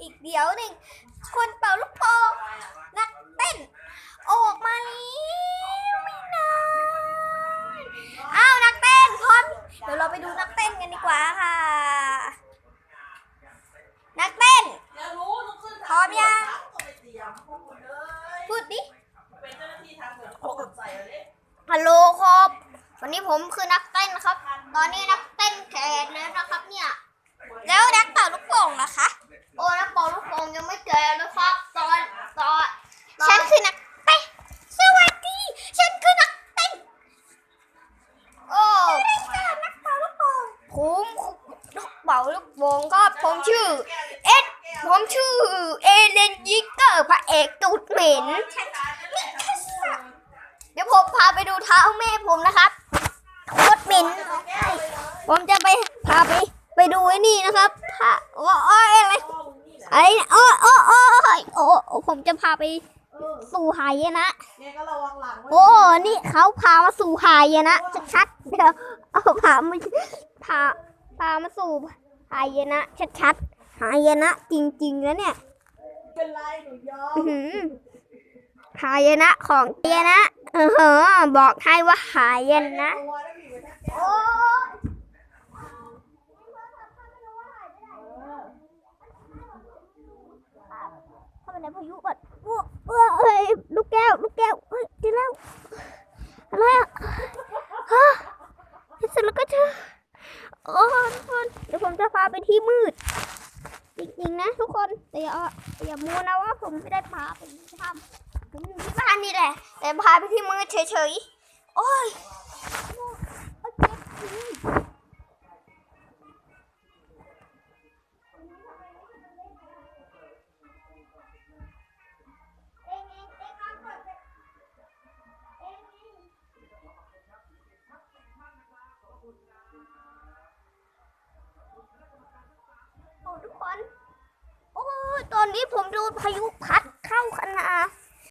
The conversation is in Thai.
อีกเดี๋ยวหนึ่งคนเป่าลูกโป่งนักเต้น ออกมาแล้วไม่นานอ้าวนักเต้นพร้อมเดี๋ยวเราไปดูนักเต้นกันดีกว่าค่ะ นักเต้นเดี๋ยวรู้ต้องขึ้นพร้อมยังต้องไปเตรียมพวกคุณเอ้ยพูดดิเป็นเจ้าหน้าที่ทางเดินคนใส่เลยฮัลโหลครับ วันนี้ผมคือนักเต้นครับ ตอนนี้นักเต้นแขนแล้วนะครับเนี่ย แล้วนักเป่าลูกโป่งนะคะโอ้นั กเป่าลูกโป่งยังไม่เจอเลยครับ ตอนตอนฉันคือนักเต้นสวัสดี ฉันคือนักเต้นโอ้นักเป่าลูกโป่งผมนักเป่าลูกโป่งครับผมชื่อ เอ็ด ผมชื่อ เอเลนยิกเกอร์พระเอกตูดเหม็นเดี๋ยวผมพาไปดูเท้าแม่ผมนะครับโคตรเหม็นผมจะไปพาไปไปดูไอ้นี่นะครับพาว่าอ้อยอะไรอะ ไรนะอ้ออ้ออ้อยโอ้โอ้ผมจะพาไปสู่หายนะแกก็ระวังหลังโอ้นี่เขาพามาสู่หายนะชัดๆเดี๋ยวเอาพามาพาพามาสู่หายนะชัดๆหายนะจริงๆแล้วเนี่ยเป็นไรหนูยอมอื้อหือหายนะของเตียนะเออเหอะบอกให้ว่าหายนะตัวได้อยู่นะแกโอ้เข้า ไปในพายุก่อนอ้วเอ้อเอ้ยลูกแก้ว ลูกแก้วเฮ้ยเจอแล้วอะไรอะฮะเสร็จแล้วก็เจอโอ้ทุกคนเดี๋ยวผมจะพาไปที่มืด จริงๆนะทุกคนแต่อย่าแต่อย่ามัวนะว่าผมไม่ได้พาไปที่ถ้ำผมอยู่ที่บ้านนี่แหละ แต่พาไปที่มืดเฉยๆโอ้ย ตอนนี้ผมโดนพายุพัดเข้าคณะ